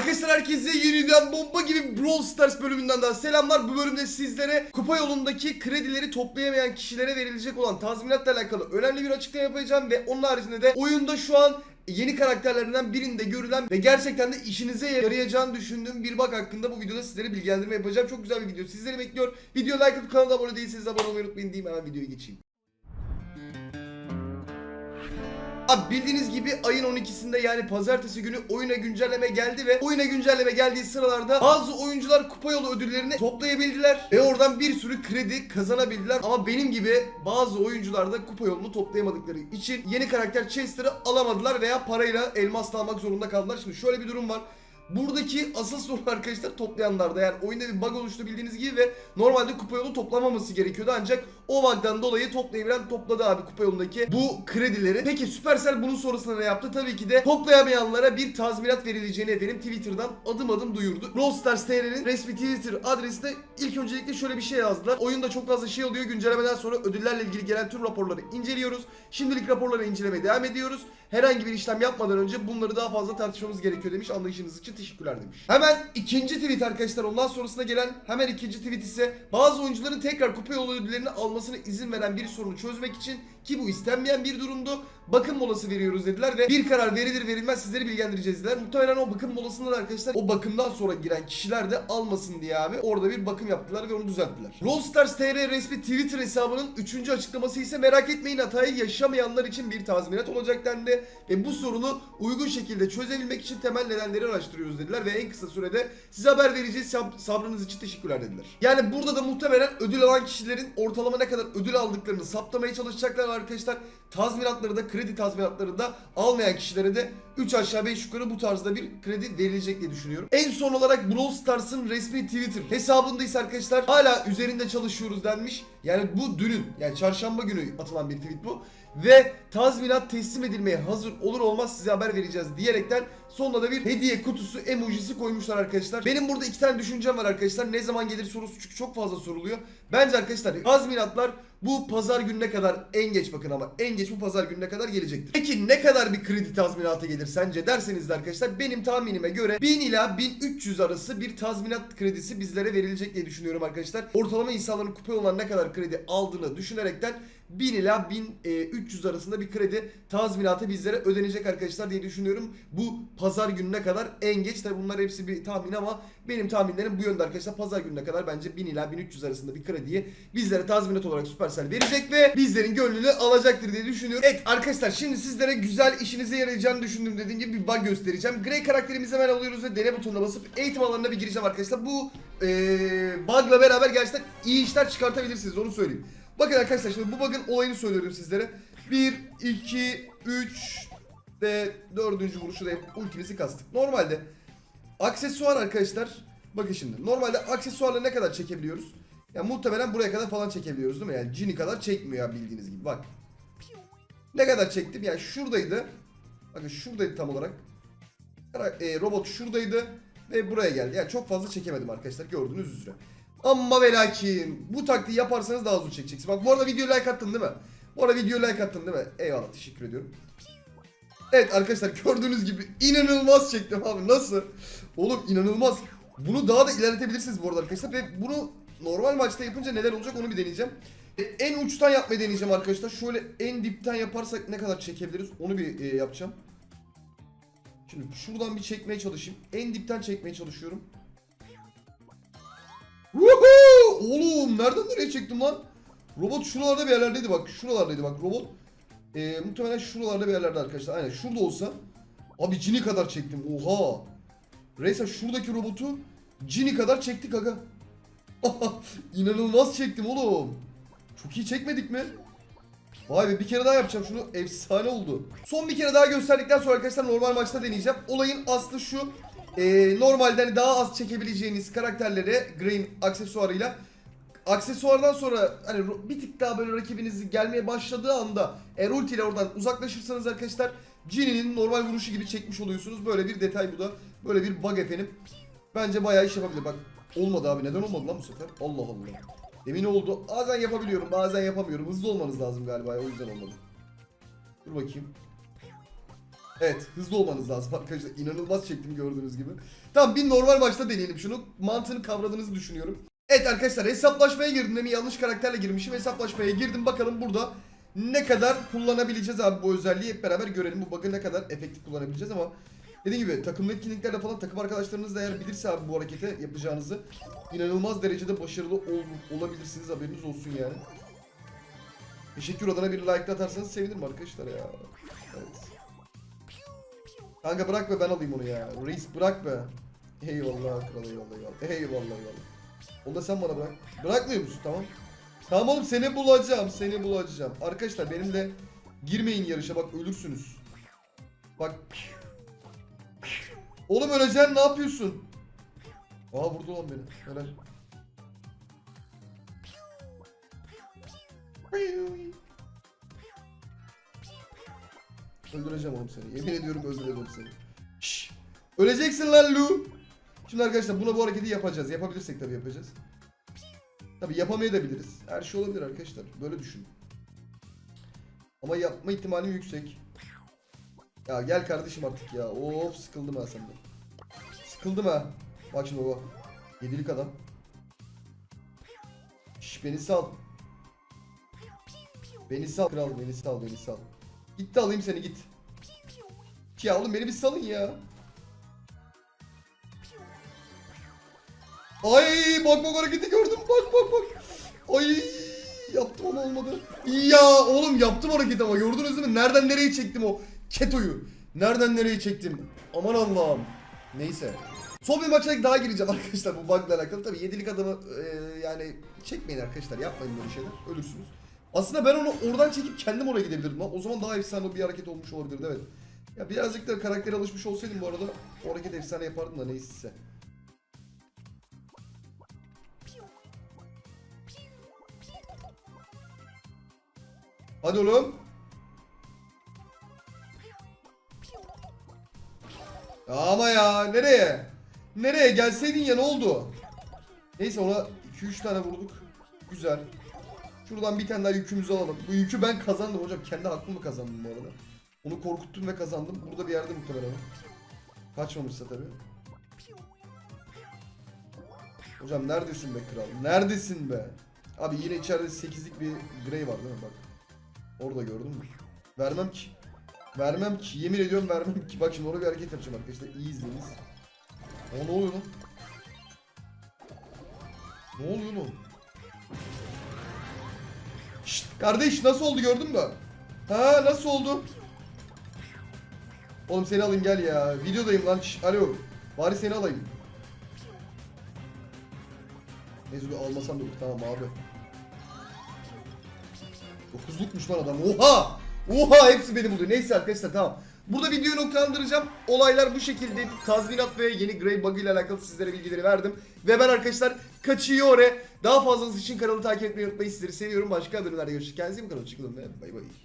Arkadaşlar herkese yeniden bomba gibi Brawl Stars bölümünden daha selamlar. Bu bölümde sizlere kupa yolundaki kredileri toplayamayan kişilere verilecek olan tazminatla alakalı önemli bir açıklama yapacağım ve onun haricinde de oyunda şu an yeni karakterlerinden birinde görülen ve gerçekten de işinize yarayacağını düşündüğüm bir bak hakkında bu videoda sizlere bilgilendirme yapacağım. Çok güzel bir video. Sizleri bekliyor. Video like atıp kanala abone değilseniz abone olmayı unutmayın diyeyim hemen videoya geçeyim. Abi bildiğiniz gibi ayın 12'sinde yani pazartesi günü oyuna güncelleme geldi ve oyuna güncelleme geldiği sıralarda bazı oyuncular kupa yolu ödüllerini toplayabildiler ve oradan bir sürü kredi kazanabildiler ama benim gibi bazı oyuncular da kupa yolunu toplayamadıkları için yeni karakter Chester'ı alamadılar veya parayla elmas almak zorunda kaldılar. Şimdi şöyle bir durum var. Buradaki asıl sorun arkadaşlar toplayanlarda yani oyunda bir bug oluştu bildiğiniz gibi ve normalde kupa yolu toplamaması gerekiyordu ancak o bug'dan dolayı toplayabilen topladı abi kupa yolundaki bu kredileri. Peki Supercell bunun sonrasında ne yaptı? Tabii ki de toplayamayanlara bir tazminat verileceğini efendim Twitter'dan adım adım duyurdu. Brawl Stars TR'nin resmi Twitter adresinde ilk öncelikle şöyle bir şey yazdılar. Oyunda çok fazla şey oluyor. Güncellemeden sonra ödüllerle ilgili gelen tüm raporları inceliyoruz. Şimdilik raporları incelemeye devam ediyoruz. Herhangi bir işlem yapmadan önce bunları daha fazla tartışmamız gerekiyor demiş. Anlayışınız için teşekkürler demiş. Hemen ikinci tweet arkadaşlar. Ondan sonrasında gelen hemen ikinci tweet ise bazı oyuncuların tekrar kupa yolu ödüllerini almasına izin veren bir sorunu çözmek için ki bu istenmeyen bir durumdu. Bakım molası veriyoruz dediler ve bir karar verilir verilmez sizleri bilgilendireceğiz dediler. Muhtemelen o bakım molasında da arkadaşlar o bakımdan sonra giren kişiler de almasın diye abi orada bir bakım yaptılar ve onu düzelttiler. Brawl Stars TR resmi Twitter hesabının 3. açıklaması ise merak etmeyin hatayı yaşamayanlar için bir tazminat olacak dendi ve bu sorunu uygun şekilde çözebilmek için temel nedenleri araştırıyoruz dediler ve en kısa sürede size haber vereceğiz Sab- sabrınız için teşekkürler dediler. Yani burada da muhtemelen ödül alan kişilerin ortalama ne kadar ödül aldıklarını saptamaya çalışacaklar arkadaşlar. Tazminatları da kredi tazminatları da almayan kişilere de 3 aşağı 5 yukarı bu tarzda bir kredi verilecek diye düşünüyorum. En son olarak Brawl Stars'ın resmi Twitter hesabında ise arkadaşlar hala üzerinde çalışıyoruz denmiş. Yani bu dünün yani çarşamba günü atılan bir tweet bu. Ve tazminat teslim edilmeye hazır olur olmaz size haber vereceğiz diyerekten sonuna da bir hediye kutusu emojisi koymuşlar arkadaşlar. Benim burada iki tane düşüncem var arkadaşlar. Ne zaman gelir sorusu çünkü çok fazla soruluyor. Bence arkadaşlar tazminatlar bu pazar gününe kadar en geç bakın ama en geç bu pazar gününe kadar gelecektir. Peki ne kadar bir kredi tazminatı gelir sence derseniz de arkadaşlar benim tahminime göre 1000 ila 1300 arası bir tazminat kredisi bizlere verilecek diye düşünüyorum arkadaşlar. Ortalama insanların kupa yolundan ne kadar kredi aldığını düşünerekten 1000 ila 1300 arasında bir kredi tazminatı bizlere ödenecek arkadaşlar diye düşünüyorum. Bu pazar gününe kadar en geç tabi bunlar hepsi bir tahmin ama benim tahminlerim bu yönde arkadaşlar. Pazar gününe kadar bence 1000 ila 1300 arasında bir krediyi bizlere tazminat olarak Supercell verecek ve bizlerin gönlünü alacaktır diye düşünüyorum. Evet arkadaşlar şimdi sizlere güzel işinize yarayacağını düşündüğüm dediğim gibi bir bug göstereceğim. Grey karakterimizi hemen alıyoruz ve dene butonuna basıp eğitim alanına bir gireceğim arkadaşlar. Bu eee bug'la beraber gerçekten iyi işler çıkartabilirsiniz onu söyleyeyim. Bakın arkadaşlar şimdi bu bug'ın olayını söylüyorum sizlere. 1, 2, 3 ve 4. vuruşu da ultimizi kastık. Normalde aksesuar arkadaşlar bakın şimdi normalde aksesuarla ne kadar çekebiliyoruz? Ya muhtemelen buraya kadar falan çekebiliyoruz değil mi? Yani Cini kadar çekmiyor ya bildiğiniz gibi bak. Ne kadar çektim? Yani şuradaydı. Bakın şuradaydı tam olarak. E, robot şuradaydı ve buraya geldi. Yani çok fazla çekemedim arkadaşlar gördüğünüz üzere. Ama ve lakin bu taktiği yaparsanız daha uzun çekeceksiniz. Bak bu arada video like attın değil mi? Bu arada video like attın değil mi? Eyvallah teşekkür ediyorum. Evet arkadaşlar gördüğünüz gibi inanılmaz çektim abi nasıl? Oğlum inanılmaz. Bunu daha da ilerletebilirsiniz bu arada arkadaşlar ve bunu normal maçta yapınca neler olacak onu bir deneyeceğim. E, En uçtan yapmayı deneyeceğim arkadaşlar. Şöyle en dipten yaparsak ne kadar çekebiliriz onu bir e, yapacağım. Şimdi şuradan bir çekmeye çalışayım. En dipten çekmeye çalışıyorum. Woohoo! Oğlum nereden nereye çektim lan? Robot şuralarda bir yerlerdeydi bak. Şuralardaydı bak robot. Ee, muhtemelen şuralarda bir yerlerde arkadaşlar. Aynen şurada olsa. Abi cini kadar çektim. Oha. Resmen şuradaki robotu cini kadar çektik aga. İnanılmaz çektim oğlum. Çok iyi çekmedik mi? Vay be bir kere daha yapacağım şunu. Efsane oldu. Son bir kere daha gösterdikten sonra arkadaşlar normal maçta deneyeceğim. Olayın aslı şu. Ee, normalde hani daha az çekebileceğiniz karakterlere Green aksesuarıyla aksesuardan sonra hani bir tık daha böyle rakibiniz gelmeye başladığı anda eğer ulti ile oradan uzaklaşırsanız arkadaşlar Jin'in normal vuruşu gibi çekmiş oluyorsunuz. Böyle bir detay bu da. Böyle bir bug efendim. Bence bayağı iş yapabilir. Bak olmadı abi neden olmadı lan bu sefer? Allah Allah. Emin oldu. Bazen yapabiliyorum bazen yapamıyorum. Hızlı olmanız lazım galiba o yüzden olmadı. Dur bakayım. Evet hızlı olmanız lazım arkadaşlar. İnanılmaz çektim gördüğünüz gibi. Tamam bir normal maçta deneyelim şunu. Mantığını kavradığınızı düşünüyorum. Evet arkadaşlar hesaplaşmaya girdim. Demin yanlış karakterle girmişim. Hesaplaşmaya girdim. Bakalım burada ne kadar kullanabileceğiz abi bu özelliği hep beraber görelim. Bu bug'ı ne kadar efektif kullanabileceğiz ama dediğim gibi takım etkinliklerle falan takım arkadaşlarınız da eğer bilirse abi bu hareketi yapacağınızı inanılmaz derecede başarılı ol- olabilirsiniz haberiniz olsun yani. Teşekkür adına bir like atarsanız sevinirim arkadaşlar ya. Evet. Kanka bırak be ben alayım onu ya. Reis bırak be. Eyvallah kral eyvallah eyvallah. Eyvallah eyvallah. Onu da sen bana bırak. Bırakmıyor musun tamam. Tamam oğlum seni bulacağım seni bulacağım. Arkadaşlar benimle girmeyin yarışa bak ölürsünüz. Bak. Oğlum öleceksin ne yapıyorsun? Aa vurdu lan beni. Helal. Öldüreceğim oğlum seni. Yemin ediyorum öldüreceğim seni. Şşş. Öleceksin lan Lu. Şimdi arkadaşlar buna bu hareketi yapacağız. Yapabilirsek tabii yapacağız. Tabii yapamayabiliriz. Her şey olabilir arkadaşlar. Böyle düşün. Ama yapma ihtimalim yüksek. Ya gel kardeşim artık ya. Of sıkıldım ha senden. Sıkıldım ha. Bak şimdi baba. Yedilik adam. Şş beni sal. Beni sal kral beni sal beni sal. Git de alayım seni git. Ya oğlum beni bir salın ya. Ay bak bak hareketi gördüm bak bak bak. Ay yaptım ama olmadı. Ya oğlum yaptım hareketi ama gördünüz mi? Nereden nereye çektim o ketoyu. Nereden nereye çektim. Aman Allah'ım. Neyse. Son bir maça daha gireceğim arkadaşlar bu bug'la alakalı. Tabii yedilik adamı e, yani çekmeyin arkadaşlar yapmayın böyle şeyler ölürsünüz. Aslında ben onu oradan çekip kendim oraya gidebilirdim. O zaman daha efsane bir hareket olmuş olabilirdi evet. Ya birazcık da karaktere alışmış olsaydım bu arada o hareket efsane yapardım da neyse. Hadi oğlum. Ama ya nereye? Nereye gelseydin ya ne oldu? Neyse ona 2-3 tane vurduk. Güzel. Şuradan bir tane daha yükümüzü alalım. Bu yükü ben kazandım hocam. Kendi hakkımı kazandım bu arada. Onu korkuttum ve kazandım. Burada bir yerde muhtemelen. Kaçmamışsa tabii. Hocam neredesin be kral? Neredesin be? Abi yine içeride 8'lik bir grey var değil mi? Bak. Orada gördün mü? Vermem ki. Vermem ki. Yemin ediyorum vermem ki. Bak şimdi orada bir hareket yapacağım arkadaşlar. İyi izleyiniz. O ne oluyor lan? Ne oluyor lan? Şşt kardeş nasıl oldu gördün mü? Ha nasıl oldu? Oğlum seni alayım gel ya. Videodayım lan. Şşt, alo. Bari seni alayım. Dur, almasam da olur. Tamam abi. Dokuzlukmuş lan adam. Oha! Oha hepsi beni buluyor. Neyse arkadaşlar tamam. Burada videoyu noktalandıracağım. Olaylar bu şekilde. Tazminat ve yeni Grey Bug ile alakalı sizlere bilgileri verdim. Ve ben arkadaşlar kaçıyor oraya. Daha fazlası için kanalı takip etmeyi unutmayın. Sizleri seviyorum. Başka bölümlerde görüşürüz. Kendinize iyi bakın. Hoşçakalın ve bay bay.